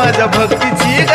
माझ्या भक्तीची